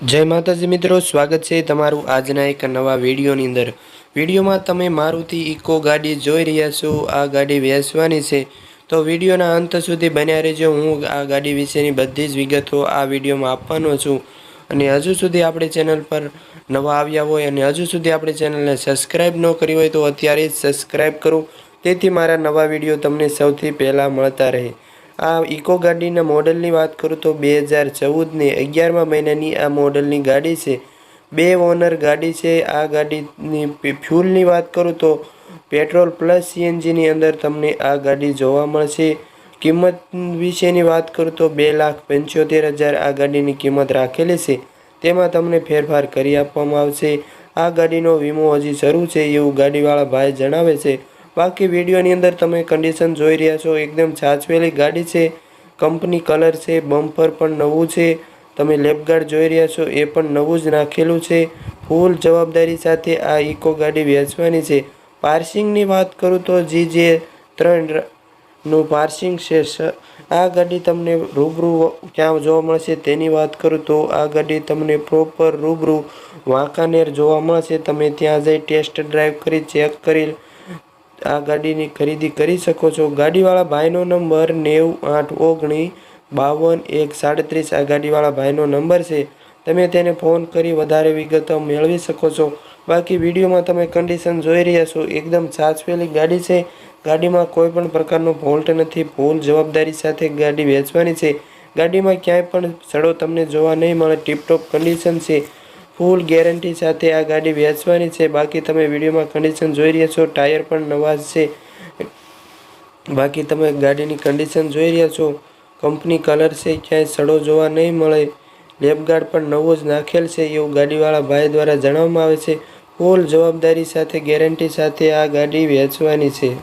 જય માતાજી મિત્રો, સ્વાગત છે તમારું આજના એક નવા વિડીયોની અંદર. વિડીયોમાં તમે મારુતિ ઇકો ગાડી જોઈ રહ્યા છો, આ ગાડી વેચવાની છે. તો વિડીયોના અંત સુધી બન્યા રહેજો, હું આ ગાડી વિશેની બધી જ વિગતો આ વિડીયોમાં આપવાનો છું. અને હજુ સુધી આપણી ચેનલ પર નવા આવ્યા હોય અને હજુ સુધી આપણી ચેનલને સબસ્ક્રાઈબ ન કરી હોય તો અત્યારે જ સબસ્ક્રાઈબ કરો. તેથી મારા નવા વીડિયો તમને સૌથી પહેલાં મળતા રહે. આ ઇકો ગાડીના મોડલની વાત કરું તો બે હજાર ચૌદની અગિયારમા મહિનાની આ મોડલની ગાડી છે. બે ઓનર ગાડી છે. આ ગાડીની ફ્યુલની વાત કરું તો પેટ્રોલ પ્લસ સીએનજીની અંદર તમને આ ગાડી જોવા મળશે. કિંમત વિશેની વાત કરું તો બે લાખ પંચોતેર હજાર આ ગાડીની કિંમત રાખેલી છે. તેમાં તમને ફેરફાર કરી આપવામાં આવશે. આ ગાડીનો વીમો હજી શરૂ છે એવું ગાડીવાળા ભાઈ જણાવે છે. બાકી વિડીયોની અંદર તમે કન્ડિશન જોઈ રહ્યા છો. એકદમ છાછવેલી ગાડી છે. કંપની કલર છે બમ્પર પણ નવું છે. તમે લેપગાર્ડ જોઈ રહ્યા છો, એ પણ નવું જ નાખેલું છે. ફૂલ જવાબદારી સાથે આ ઇકો ગાડી વેચવાની છે. પાર્સિંગની વાત કરું તો જી જે ત્રણનું પાર્સિંગ છે. આ ગાડી તમને રૂબરૂ ક્યાં જોવા મળશે તેની વાત કરું તો આ ગાડી તમને પ્રોપર રૂબરૂ વાંકાનેર જોવા મળશે. તમે ત્યાં જઈ ટેસ્ટ ડ્રાઈવ કરી ચેક કરી આ ગાડીની ખરીદી કરી શકો છો. ગાડીવાળા ભાઈનો નંબર નેવું આઠ ઓગણીસ બાવન એક સાડત્રીસ. આ ગાડીવાળા ભાઈનો નંબર છે. તમે તેને ફોન કરી વધારે વિગતો મેળવી શકો છો. બાકી વિડીયોમાં તમે કન્ડિશન જોઈ રહ્યા છો. એકદમ સાચવેલી ગાડી છે. ગાડીમાં કોઈ પણ પ્રકારનો ફોલ્ટ નથી. ફૂલ જવાબદારી સાથે ગાડી વેચવાની છે. ગાડીમાં ક્યાંય પણ સડો તમને જોવા નહીં મળે. ટીપટોપ કન્ડિશન છે. ફૂલ ગેરંટી સાથે આ ગાડી વેચવાની છે. બાકી તમે વિડીયોમાં કન્ડિશન જોઈ રહ્યા છો. ટાયર પણ નવા છે. બાકી તમે ગાડીની કન્ડિશન જોઈ રહ્યા છો. કંપની કલર છે. ક્યાંય સડો જોવા નહીં મળે. લેપગાર્ડ પણ નવો જ નાખેલ છે. એવું ગાડીવાળા ભાઈ દ્વારા જણાવવામાં આવે છે. ફૂલ જવાબદારી સાથે, ગેરંટી સાથે આ ગાડી વેચવાની છે.